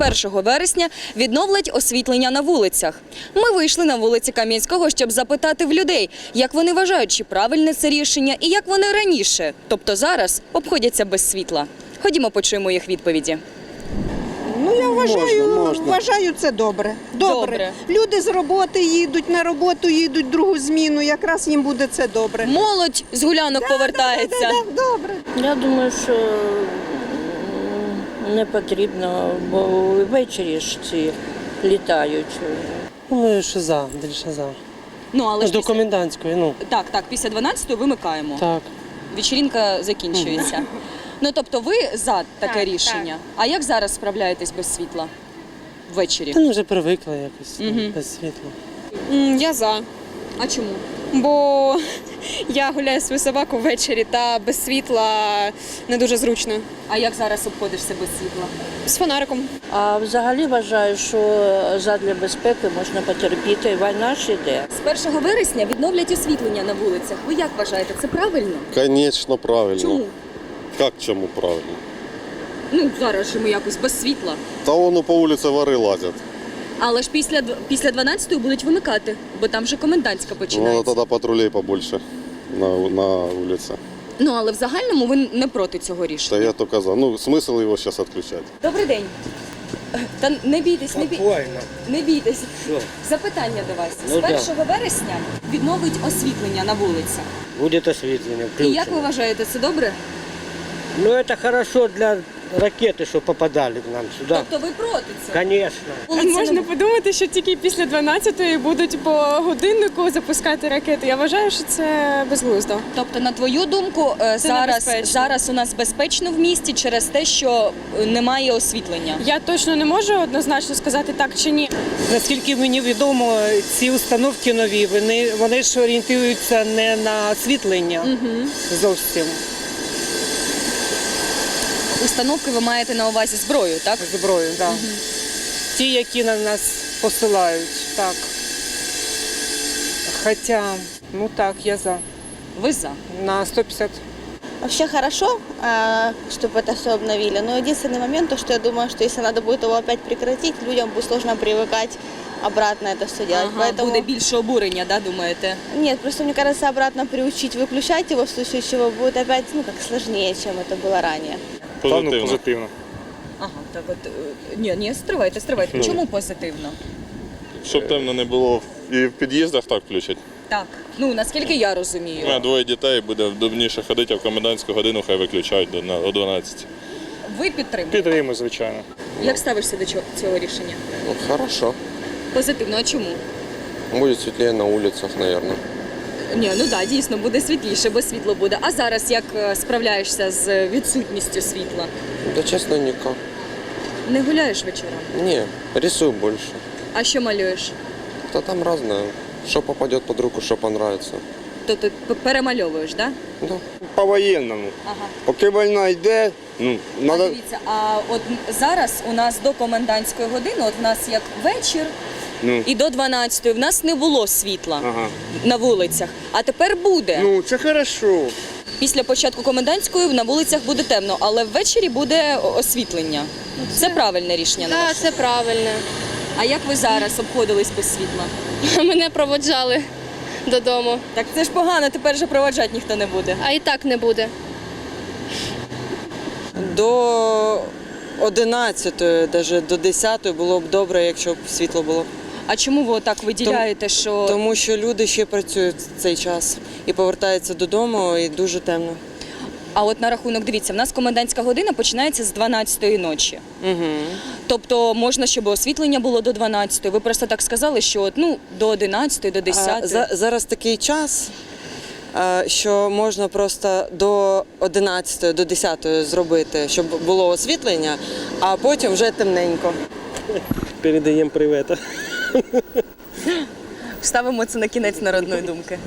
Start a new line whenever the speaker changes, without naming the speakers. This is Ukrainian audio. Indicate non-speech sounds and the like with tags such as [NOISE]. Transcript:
1 вересня відновлять освітлення на вулицях. Ми вийшли на вулиці Кам'янського, щоб запитати в людей, як вони вважають, чи правильне це рішення і як вони раніше, тобто зараз, обходяться без світла. Ходімо, почуємо їх відповіді.
Ну я вважаю,
Можна, можна.
вважаю це добре. добре.
Добре.
Люди з роботи їдуть на роботу, їдуть другу зміну. Якраз їм буде це добре.
Молодь з гулянок повертається.
Да, добре.
Я думаю, що не потрібно, бо ввечері ж ці літають.
Думаю, що за, більше за.
Ну але ж
До
після...
комендантської, ну
так, так, після 12-ї вимикаємо.
так.
Вечірінка закінчується. Ну тобто, ви за таке
Так,
рішення. А як зараз справляєтесь без світла ввечері?
Та ну вже привикли якось ну,
Мгм.
без світла.
М, Я за.
А чому?
Бо я гуляю свою собаку ввечері та без світла не дуже зручно.
А як зараз обходишся без світла?
З фонариком.
А взагалі вважаю, що задля безпеки можна потерпіти. Війна ж іде.
З 1 вересня відновлять освітлення на вулицях. Ви як вважаєте, це правильно?
Конечно, правильно.
Чому?
Как чому правильно?
Ну зараз же ми якось без світла.
Та воно по вулиці вори лазять.
Але ж після після 12-ї будуть вимикати, бо там вже комендантська
Ну, тоді патрулей побольше на, на вулиці.
Ну але в загальному ви не проти цього рішення.
Та я то казав. Ну, смисл його зараз відключати.
Добрий день. Та не бійтесь, не бійтесь. Не бійтесь. Запитання до вас.
Ну,
З 1 вересня відновить освітлення на вулицях.
Будет осветление,
І як ви вважаєте, це добре?
Ну, это хорошо для ракеты, что попадали к нам сюда.
Тобто ви проти цього?
Конечно.
Вулиці
Можна подумати, що тільки після 12-ї будуть по годиннику запускати ракети. Я вважаю, що це безглуздо.
Тобто, на твою думку, е, зараз, зараз у нас безпечно в місті через те, що е, немає освітлення.
Я точно не можу однозначно сказати так чи ні.
Наскільки мені відомо, ці установки нові, вони, вони ж орієнтуються не на освітлення зовсім
Установки ви маєте на увазі зброю, так?
зброю. Да. Ті, які на нас посилають, так. Хоча, ну так, я за.
Ви за.
На 150
Вообще хорошо, а, чтобы это все обновили, но единственный момент, то, что я думаю, что если надо будет его опять прекратить, людям будет сложно привыкать обратно это все делать.
Ага,
Поэтому
буде більше обурення, да, думаєте?
нет, просто мне кажется, обратно приучить выключать его в случае чего будет опять, ну, как сложнее, чем это было ранее.
Позитивно.
позитивно.
Ага, так от е, ні, ні, стривайте, стривайте. Чому позитивно?
Щоб темно не було і в під'їздах так включать.
Так, ну наскільки я
У
розумію.
мене двоє дітей, буде вдобніше ходити, а в комендантську годину хай виключають до на- о 12.
Ви підтримуєте?
Підтримую, звичайно.
Як ставишся до цього, цього рішення?
Ну, хорошо.
Позитивно, а чому?
Будет светлее на улицах, наверное.
Ні, ну так, дійсно буде світліше, бо світло буде. А зараз як е, справляєшся з відсутністю світла?
Да честно, никак.
Не гуляєш вечором?
Не, рисую больше.
А що малюєш?
Да там разное. Что попадет под руку, что понравится.
То ти п- перемальовуєш, так? Да?
Да.
По-воєнному.
Ага.
Поки війна йде, ну,
А дивіться, а от зараз у нас до комендантської години, от в нас як вечір,
Ну.
і до 12-ї в нас не було світла
Ага.
на вулицях. А тепер буде.
Ну, це хорошо.
Після початку комендантської на вулицях буде темно, але ввечері буде освітлення. Це правильне рішення. на
Так, це правильно.
А як ви зараз обходились без світла? [LAUGHS]
Мене проводжали додому,
Так це ж погано, тепер же проводжати ніхто не буде.
а і так не буде.
До 11, навіть до 10 було б добре, якщо б світло було.
А чому ви так виділяєте, що
Тому що люди ще працюють в цей час і повертаються додому, і дуже темно.
а от на рахунок дивіться, в нас комендантська година починається з 12-ї ночі.
Угу.
Тобто можна, щоб освітлення було до 12-ї. Ви просто так сказали, що от, ну до 11-ї, до 10-ї.
За, зараз такий час, а, що можна просто до 11, до 10 зробити, щоб було освітлення, а потім вже темненько.
Передаем привет.
Вставимо це на кінець народної думки.